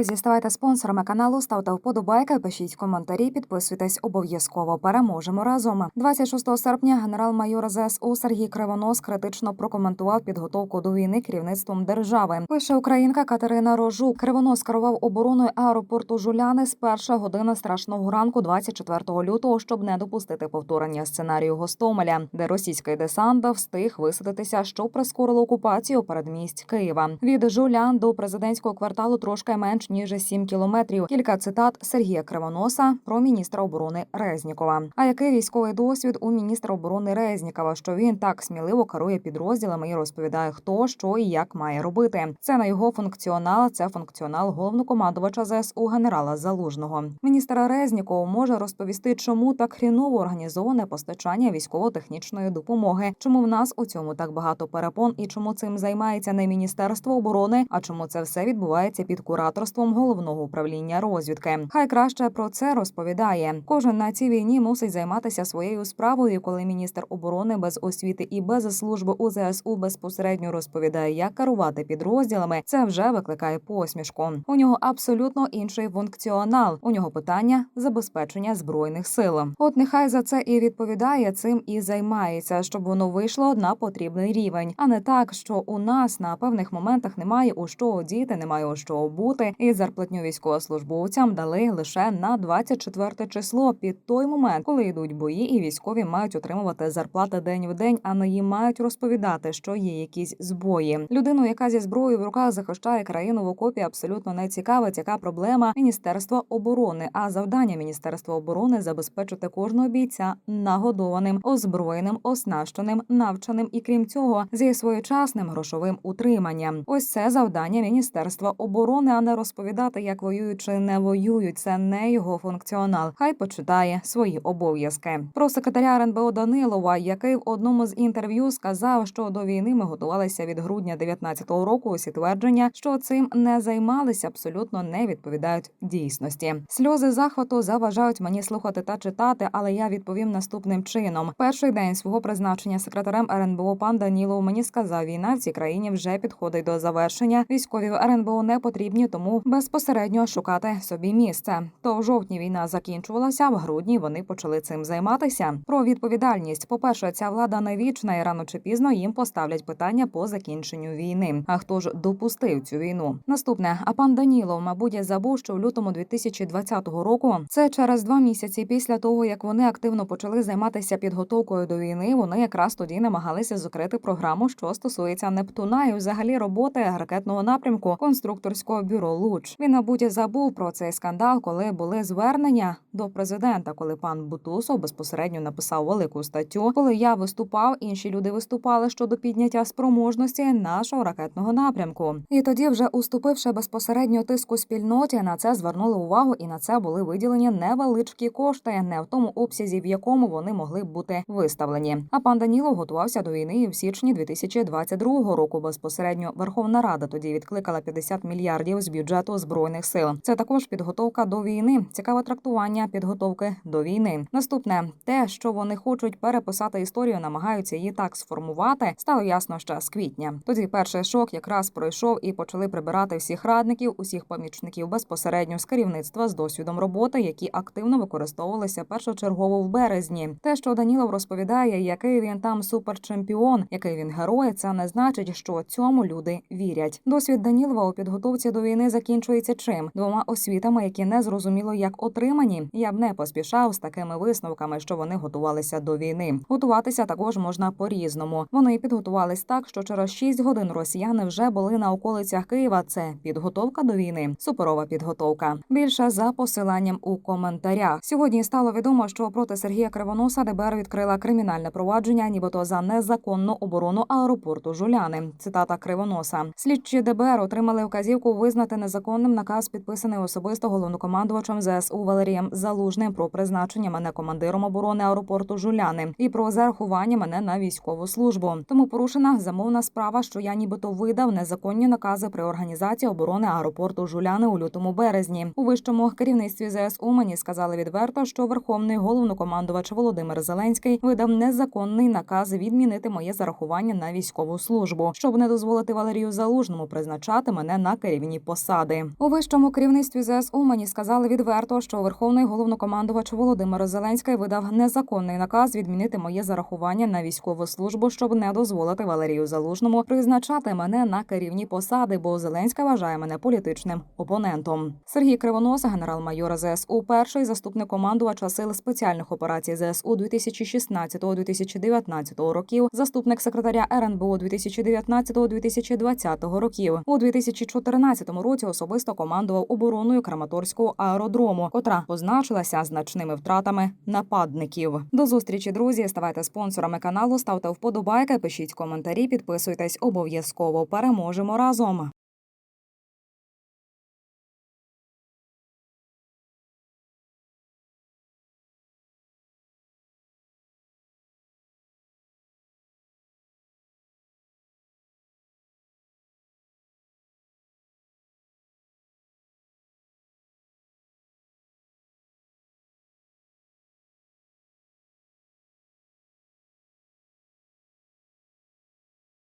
Друзі, ставайте спонсорами каналу, ставте вподобайки, пишіть коментарі, підписуйтесь обов'язково. Переможемо разом. 26 серпня генерал-майор ЗСУ Сергій Кривонос критично прокоментував підготовку до війни керівництвом держави. Пише українка Катерина Рожук. Кривонос керував обороною аеропорту Жуляни з перша година страшного ранку, 24 лютого, щоб не допустити повторення сценарію Гостомеля, де російський десант встиг висадитися, що прискорило окупацію передмість Києва. Від Жулян до президентського кварталу трошки менш ніж 7 кілометрів. Кілька цитат Сергія Кривоноса про міністра оборони Резнікова. А який військовий досвід у міністра оборони Резнікова, що він так сміливо керує підрозділами і розповідає, хто що і як має робити. Це на його функціонал. Це функціонал головнокомандувача ЗСУ генерала Залужного. Міністр Резніков може розповісти, чому так хріново організоване постачання військово-технічної допомоги, чому в нас у цьому так багато перепон і чому цим займається не міністерство оборони, а чому це все відбувається під кураторством головного управління розвідки. Хай краще про це розповідає. Кожен на цій війні мусить займатися своєю справою. Коли міністр оборони без освіти і без служби у ЗСУ безпосередньо розповідає, як керувати підрозділами, це вже викликає посмішку. У нього абсолютно інший функціонал. У нього питання забезпечення збройних сил. От нехай за це і відповідає цим і займається, щоб воно вийшло на потрібний рівень, а не так, що у нас на певних моментах немає у що одіти, немає у що обути, і зарплатню військовослужбовцям дали лише на 24 число під той момент, коли йдуть бої, і військові мають отримувати зарплати день в день, а не їм мають розповідати, що є якісь збої. Людину, яка зі зброєю в руках захищає країну в окопі, абсолютно не цікавить, яка проблема Міністерства оборони. А завдання Міністерства оборони забезпечити кожного бійця нагодованим, озброєним, оснащеним, навченим і крім цього, зі своєчасним грошовим утриманням. Ось це завдання Міністерства оборони, а не розповідати, як воюють чи не воюють. Це не його функціонал. Хай почитає свої обов'язки. Про секретаря РНБО Данилова, який в одному з інтерв'ю сказав, що до війни ми готувалися від грудня 19-го року. Усі твердження, що цим не займалися, абсолютно не відповідають дійсності. Сльози захвату заважають мені слухати та читати, але я відповім наступним чином. Перший день свого призначення секретарем РНБО пан Данілов мені сказав, війна в цій країні вже підходить до завершення. Військові в РНБО не потрібні, тому безпосередньо шукати собі місце. То в жовтні війна закінчувалася, в грудні вони почали цим займатися. Про відповідальність. По перше, ця влада не вічна, і рано чи пізно їм поставлять питання по закінченню війни. А хто ж допустив цю війну? Наступне, а пан Данілов, мабуть, забув, що в лютому 2020 року це через два місяці після того, як вони активно почали займатися підготовкою до війни. Вони якраз тоді намагалися закрити програму, що стосується Нептуна і взагалі роботи ракетного напрямку конструкторського бюро Луч. Він, мабуть, забув про цей скандал, коли були звернення до президента, коли пан Бутусов безпосередньо написав велику статтю. Коли я виступав, інші люди виступали щодо підняття спроможності нашого ракетного напрямку. І тоді, вже уступивши безпосередньо тиску спільноті, на це звернули увагу, і на це були виділені невеличкі кошти, не в тому обсязі, в якому вони могли б бути виставлені. А пан Данілов готувався до війни в січні 2022 року. Безпосередньо Верховна Рада тоді відкликала 50 мільярдів з бюджету збройних сил. Це також підготовка до війни. Цікаве трактування підготовки до війни. Наступне те, що вони хочуть переписати історію, намагаються її так сформувати. Стало ясно ще з квітня. Тоді перший шок якраз пройшов і почали прибирати всіх радників, усіх помічників безпосередньо з керівництва з досвідом роботи, які активно використовувалися першочергово в березні. Те, що Данілов розповідає, який він там суперчемпіон, який він герой, це не значить, що цьому люди вірять. Досвід Данілова у підготовці до війни закінчується чим двома освітами, які не зрозуміло як отримані. Я б не поспішав з такими висновками, що вони готувалися до війни. Готуватися також можна по різному. Вони підготувались так, що через 6 годин росіяни вже були на околицях Києва. Це підготовка до війни, суперова підготовка. Більше за посиланням у коментарях. Сьогодні стало відомо, що проти Сергія Кривоноса ДБР відкрила кримінальне провадження, нібито за незаконну оборону аеропорту Жуляни. Цитата Кривоноса. Слідчі ДБР отримали вказівку визнати незаконним наказ, підписаний особисто головнокомандувачем ЗСУ Валерієм Залужним про призначення мене командиром оборони аеропорту Жуляни і про зарахування мене на військову службу. Тому порушена замовна справа, що я нібито видав незаконні накази при організації оборони аеропорту Жуляни у лютому березні. У вищому керівництві ЗСУ мені сказали відверто, що верховний головнокомандувач Володимир Зеленський видав незаконний наказ відмінити моє зарахування на військову службу, щоб не дозволити Валерію Залужному призначати мене на керівні посади. Влади. У вищому керівництві ЗСУ мені сказали відверто, що верховний головнокомандувач Володимир Зеленський видав незаконний наказ відмінити моє зарахування на військову службу, щоб не дозволити Валерію Залужному призначати мене на керівні посади, бо Зеленська вважає мене політичним опонентом. Сергій Кривонос, генерал-майор ЗСУ, перший заступник командувача сил спеціальних операцій ЗСУ 2016-2019 років, заступник секретаря РНБО 2019-2020 років. У 2014 році особисто командував обороною Краматорського аеродрому, котра позначилася значними втратами нападників. До зустрічі, друзі. Ставайте спонсорами каналу, ставте вподобайки, пишіть коментарі, підписуйтесь обов'язково. Переможемо разом.